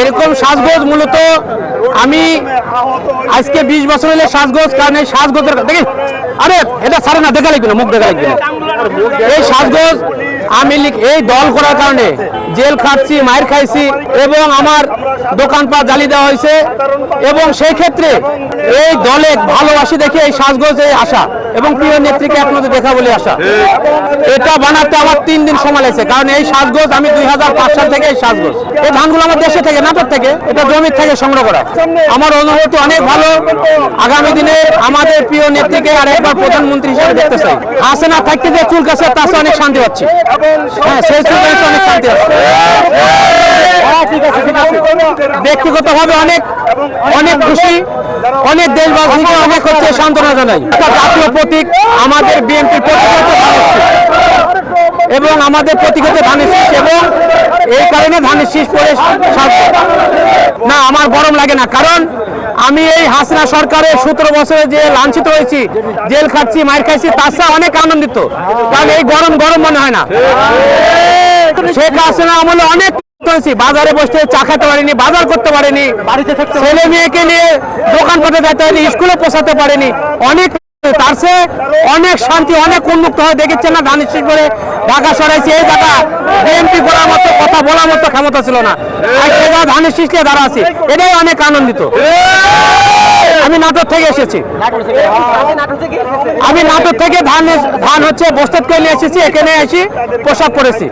এরকম সাজগোজ মূলত আমি আজকে বিশ বছর হলে সাজগোজ, কারণ এই সাজগোজের দেখি আরে, এটা ছাড়ে না দেখা লাগবে না মুখ দেখা লাগবে এই সাজগোজ আমি এই দল করার কারণে জেল খাচ্ছি মায়ের খাইছি, এবং আমার দোকানপাট জ্বালি দেওয়া হয়েছে। এবং সেই ক্ষেত্রে এই দলে ভালোবাসি দেখে এই সাজগোজে আসা। এবং প্রিয় নেত্রীকে আপনাদের দেখা বলে আসা এটা বানাতে আমার তিন দিন সময় লাগছে কারণ এই সাজগোজ আমি দুই হাজার পাঁচ সাল থেকে এই সাজগোজ। এই ধানগুলো আমার দেশে থেকে নাটক থেকে এটা জমির থেকে সংগ্রহ করা। আমার অনুভূতি অনেক ভালো। আগামী দিনে আমাদের প্রিয় নেত্রীকে আর একবার প্রধানমন্ত্রী হিসেবে দেখতে চাই। হাসিনা থাকতে যে চুল কাছে তার অনেক শান্তি পাচ্ছি। হ্যাঁ সেই চুল কাছে অনেক শান্তি পাচ্ছি ব্যক্তিগতভাবে অনেক অনেক খুশি, অনেক দেশবাসীকে অনেক হচ্ছে সান্ত্বনা জানাই। জাতীয় প্রতীক, আমাদের বিএনপি এবং আমাদের প্রতীক হচ্ছে ধানের শীষ এবং এই কারণে ধানের শীষ পরে না, আমার গরম লাগে না, কারণ আমি এই হাসিনা সরকারের সতেরো বছরে যে লাঞ্ছিত হয়েছি, জেল খাচ্ছি মার খাইছি, তার সাথে অনেক আনন্দিত। কারণ এই গরম গরম মনে হয় না। শেখ হাসিনা আমলে অনেক হয়েছি বাজারে বসতে চা খেতে পারিনি বাজার করতে পারিনি। বাড়িতে থাকতে ছেলে মেয়েকে নিয়ে দোকান দোকানপাটে যেতে পারিনি স্কুলে পৌঁছাতে পারিনি। অনেক তার চেয়ে অনেক শান্তি অনেক উন্মুক্ত হয়ে দেখেছে না? ধান শীষ করে ঢাকা সরাইছে এই জায়গা বিএনপি করার মতো কথা বলার মতো ক্ষমতা ছিল না। আর সেটা ধানের সৃষ্টি দাঁড়া আছে। এটাই অনেক আনন্দিত। আমি নাটোর থেকে এসেছি। আমি নাটোর থেকে ধান ধান হচ্ছে বস্তাত করে নিয়ে এসেছি এখানে এসে পোশাক পরেছি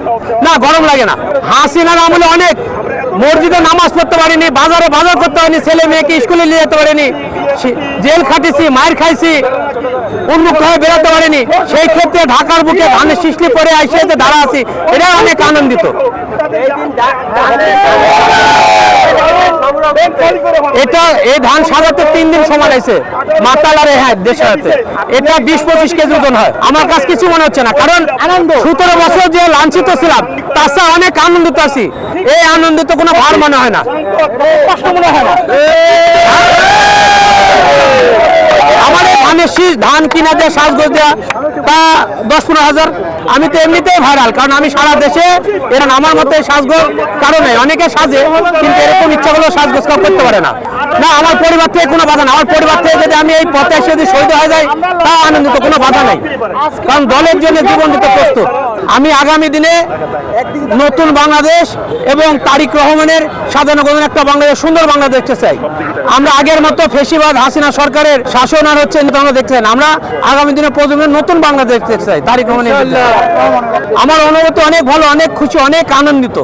না গরম লাগে না। হাসিনার আমলে অনেক। মসজিদে নামাজ পড়তে পারিনি বাজারে বাজার করতে পারিনি ছেলে মেয়েকে স্কুলে নিয়ে যেতে পারিনি জেল খাটিছি মায়ের খাইছি উন্মুক্ত হয়ে বেরোতে পারিনি। সেই ক্ষেত্রে ঢাকার বুকে ধানের সৃষ্টি পরে যে দাঁড়া আছি এটা অনেক আনন্দিত। এটা এই ধান সাজাতে তিন দিন সময় লাগছে। মাতালারে হ্যাঁ দেশ আছে এটা বিশ পঁচিশ কেজি ওজন হয়। আমার কাছে কিছু মনে হচ্ছে না কারণ আনন্দ সতেরো বছর যে লাঞ্ছিত ছিলাম তার সাথে অনেক আনন্দিত আছি। এই আনন্দিত কোনো ভার মনে হয় না। কষ্ট মনে হয় না। শীষ ধান কিনা দিয়ে সাজগোজ দেওয়া তা দশ পনেরো হাজার। আমি তো এমনিতেই ভাইরাল, কারণ আমি সারা দেশে এরকম আমার মতো সাজগোজ কারণে অনেকে সাজে, কিন্তু এরকম ইচ্ছা করলেও সাজগোজ কেউ করতে পারে না। না, আমার পরিবার থেকে কোনো বাধা না আমার পরিবার থেকে যদি আমি এই পথে এসে যদি শহীদ হয়ে যাই, তা আনন্দিত, কোনো বাধা নেই। কারণ দলের জন্য জীবন দিতে প্রস্তুত। আমি আগামী দিনে নতুন বাংলাদেশ এবং তারিক রহমানের সাজানো গোজন একটা বাংলাদেশ, সুন্দর বাংলাদেশ দেখতে চাই। আমরা আগের মতো ফেসিবাদ, হাসিনা সরকারের শাসন আর হচ্ছে আমরা দেখছেন আমরা আগামী দিনে প্রজন্মের নতুন বাংলাদেশ দেখতে চাই তারিখ আমার অনুভূতি অনেক ভালো অনেক খুশি অনেক আনন্দিত।